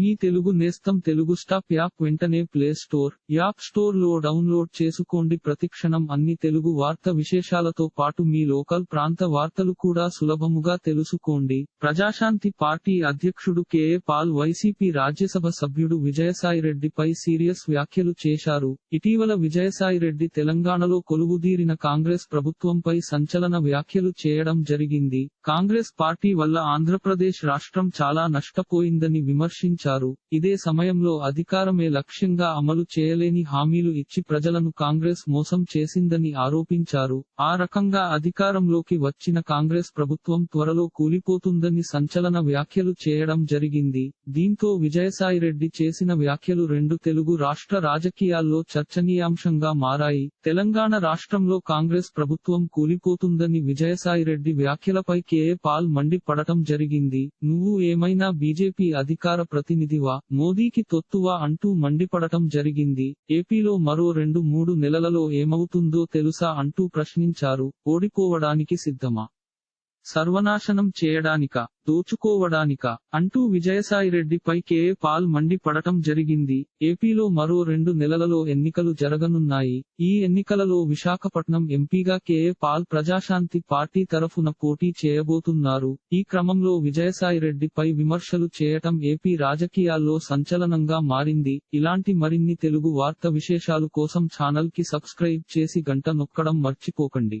మీ తెలుగు నేస్తం Telugu stop app వెంటనే play store app స్టోర్లో డౌన్లోడ్ చేసుకోండి. ప్రతిక్షణం అన్ని తెలుగు వార్త విశేషాలతో పాటు మీ లోకల్ ప్రాంత వార్తలు కూడా సులభముగా తెలుసుకోండి. ప్రజాశాంతి పార్టీ అధ్యక్షుడు K A Paul YCP Rajya Sabha సభ్యుడు విజయసాయిరెడ్డిపై సీరియస్ వ్యాఖ్యలు చేశారు. ఇటీవల విజయసాయిరెడ్డి తెలంగాణలో కొలువుదీరిన కాంగ్రెస్ ప్రభుత్వంపై సంచలన వ్యాఖ్యలు చేయడం జరిగింది. కాంగ్రెస్ పార్టీ వల్ల ఆంధ్రప్రదేశ్ రాష్ట్రం చాలా నష్టపోయిందని విమర్శించారు. ఇదే సమయంలో అధికారమే లక్ష్యంగా అమలు చేయలేని హామీలు ఇచ్చి ప్రజలను కాంగ్రెస్ మోసం చేసిందని ఆరోపించారు. ఆ రకంగా అధికారంలోకి వచ్చిన కాంగ్రెస్ ప్రభుత్వం త్వరలో కూలిపోతుందని సంచలన వ్యాఖ్యలు చేయడం జరిగింది. దీంతో విజయసాయిరెడ్డి చేసిన వ్యాఖ్యలు రెండు తెలుగు రాష్ట్ర రాజకీయాల్లో చర్చనీయాంశంగా మారాయి. తెలంగాణ రాష్ట్రంలో కాంగ్రెస్ ప్రభుత్వం కూలిపోతుందని విజయసాయిరెడ్డి వ్యాఖ్యలపై కేఏ పాల్ మండిపడటం జరిగింది. నువ్వు ఏమైనా బీజేపీ అధికార ప్రతినిధివా? మోదీకి తొత్తువా అంటూ మండిపడటం జరిగింది. ఏపీలో మరో రెండు మూడు నెలలలో ఏమవుతుందో తెలుసా అంటూ ప్రశ్నించారు. ఓడిపోవడానికి సిద్ధమా? సర్వనాశనం చేయడానిక దోచుకోవడానిక అంటూ విజయసాయిరెడ్డిపై కేఏ పాల్ మండిపడటం జరిగింది. ఏపీలో మరో రెండు నెలలలో ఎన్నికలు జరగనున్నాయి. ఈ ఎన్నికలలో విశాఖపట్నం ఎంపీగా కేఏ పాల్ ప్రజాశాంతి పార్టీ తరఫున పోటీ చేయబోతున్నారు. ఈ క్రమంలో విజయసాయిరెడ్డిపై విమర్శలు చేయటం ఏపీ రాజకీయాల్లో సంచలనంగా మారింది. ఇలాంటి మరిన్ని తెలుగు వార్త విశేషాలు కోసం ఛానల్కి సబ్స్క్రైబ్ చేసి గంట నొక్కడం మర్చిపోకండి.